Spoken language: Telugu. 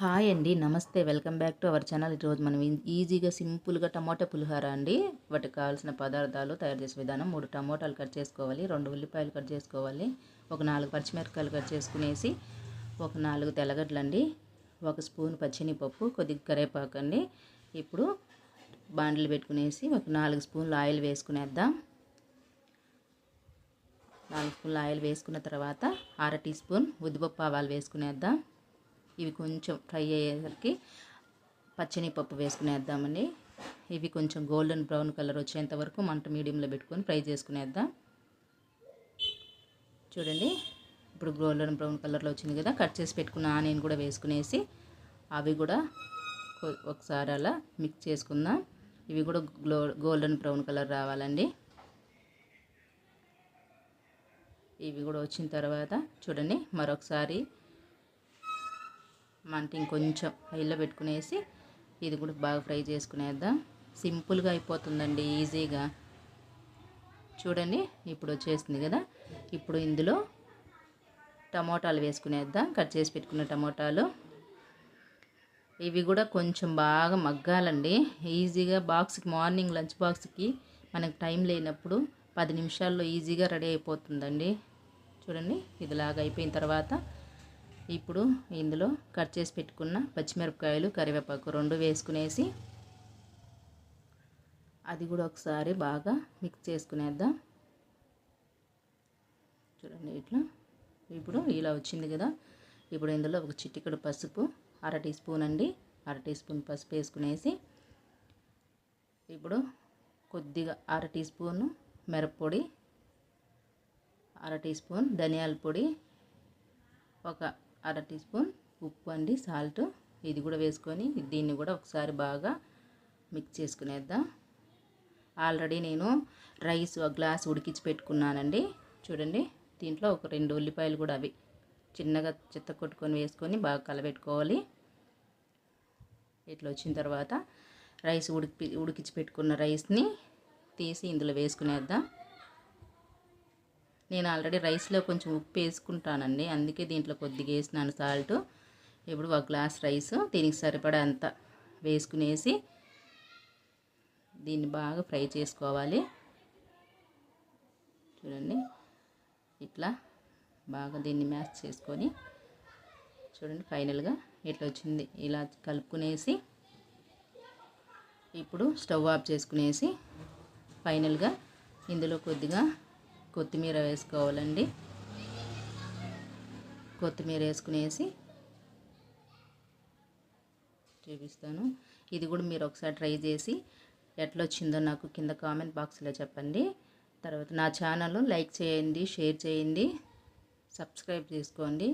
హాయ్ అండి. నమస్తే. Welcome back to our channel. ఈరోజు మనం ఈజీగా సింపుల్గా టమాటా పులిహోర అండి. వాటికి కావాల్సిన పదార్థాలు తయారు చేసే విధానం మూడు టమోటాలు కట్ చేసుకోవాలి రెండు ఉల్లిపాయలు కట్ చేసుకోవాలి ఒక నాలుగు పచ్చిమిరపకాయలు కట్ చేసుకునేసి ఒక నాలుగు తెల్లగడ్డలు అండి ఒక స్పూన్ పచ్చినిపప్పు కొద్దిగా కరివేపాకు అండి. ఇప్పుడు బాండ్లు పెట్టుకునేసి ఒక నాలుగు స్పూన్లు ఆయిల్ వేసుకునేద్దాం. నాలుగు స్పూన్లు ఆయిల్ వేసుకున్న తర్వాత అర టీ స్పూన్ ఉద్దిపప్పు ఆవాలు వేసుకునేద్దాం. ఇవి కొంచెం ఫ్రై అయ్యేసరికి పచ్చనిపప్పు వేసుకునేద్దామండి. ఇవి కొంచెం గోల్డెన్ బ్రౌన్ కలర్ వచ్చేంత వరకు మంట మీడియంలో పెట్టుకొని ఫ్రై చేసుకునేద్దాం. చూడండి ఇప్పుడు గోల్డెన్ బ్రౌన్ కలర్లో వచ్చింది కదా కట్ చేసి పెట్టుకున్న ఆనియన్ కూడా వేసుకునేసి అవి కూడా ఒకసారి అలా మిక్స్ చేసుకుందాం. ఇవి కూడా గ్లో గోల్డెన్ బ్రౌన్ కలర్ రావాలండి. ఇవి కూడా వచ్చిన తర్వాత చూడండి మరొకసారి మంట ఇంకొంచెం హైలో పెట్టుకునేసి ఇది కూడా బాగా ఫ్రై చేసుకునేద్దాం. సింపుల్గా అయిపోతుందండి ఈజీగా. చూడండి ఇప్పుడు వచ్చేసింది కదా. ఇప్పుడు ఇందులో టమోటాలు వేసుకునేద్దాం. కట్ చేసి పెట్టుకున్న టమోటాలు. ఇవి కూడా కొంచెం బాగా మగ్గాలండి. ఈజీగా బాక్స్కి మార్నింగ్ లంచ్ బాక్స్కి మనకు టైం లేనప్పుడు పది నిమిషాల్లో ఈజీగా రెడీ అయిపోతుందండి. చూడండి ఇదిలాగా అయిపోయిన తర్వాత ఇప్పుడు ఇందులో కట్ చేసి పెట్టుకున్న పచ్చిమిరపకాయలు కరివేపాకు రెండు వేసుకునేసి అది కూడా ఒకసారి బాగా మిక్స్ చేసుకునేద్దాం. చూడండి ఇట్లా. ఇప్పుడు ఇలా వచ్చింది కదా. ఇప్పుడు ఇందులో ఒక చిటికెడు పసుపు అర టీ స్పూన్ అండి. అర టీ స్పూన్ పసుపు వేసుకునేసి ఇప్పుడు కొద్దిగా అర టీ స్పూను మిరప్పొడి అర టీ స్పూన్ ధనియాల పొడి ఒక అర టీ స్పూన్ ఉప్పు అండి సాల్ట్ ఇది కూడా వేసుకొని దీన్ని కూడా ఒకసారి బాగా మిక్స్ చేసుకునేద్దాం. ఆల్రెడీ నేను రైస్ ఒక గ్లాస్ ఉడికించి పెట్టుకున్నానండి. చూడండి దీంట్లో ఒక రెండు ఉల్లిపాయలు కూడా అవి చిన్నగా చెత్త కొట్టుకొని వేసుకొని బాగా కలబెట్టుకోవాలి. ఇట్లా వచ్చిన తర్వాత రైస్ ఉడికి ఉడికించి పెట్టుకున్న రైస్ని తీసి ఇందులో వేసుకునేద్దాం. నేను ఆల్రెడీ రైస్లో కొంచెం ఉప్పు వేసుకుంటానండి. అందుకే దీంట్లో కొద్దిగా వేసినాను సాల్ట్. ఇప్పుడు ఒక గ్లాస్ రైస్. దీనికి సరిపడా అంత వేసుకునేసి దీన్ని బాగా ఫ్రై చేసుకోవాలి. చూడండి. ఇట్లా బాగా దీన్ని మ్యాష్ చేసుకొని చూడండి ఫైనల్గా ఇట్లా వచ్చింది. ఇలా కలుపుకునేసి ఇప్పుడు స్టవ్ ఆఫ్ చేసుకునేసి ఫైనల్గా ఇందులో కొద్దిగా కొత్తిమీర వేసుకోవాలండి. కొత్తిమీర వేసుకునేసి చూపిస్తాను. ఇది కూడా మీరు ఒకసారి ట్రై చేసి ఎట్లా వచ్చిందో నాకు కింద కామెంట్ బాక్స్లో చెప్పండి. తర్వాత నా ఛానల్ లైక్ చేయండి షేర్ చేయండి సబ్స్క్రైబ్ చేసుకోండి.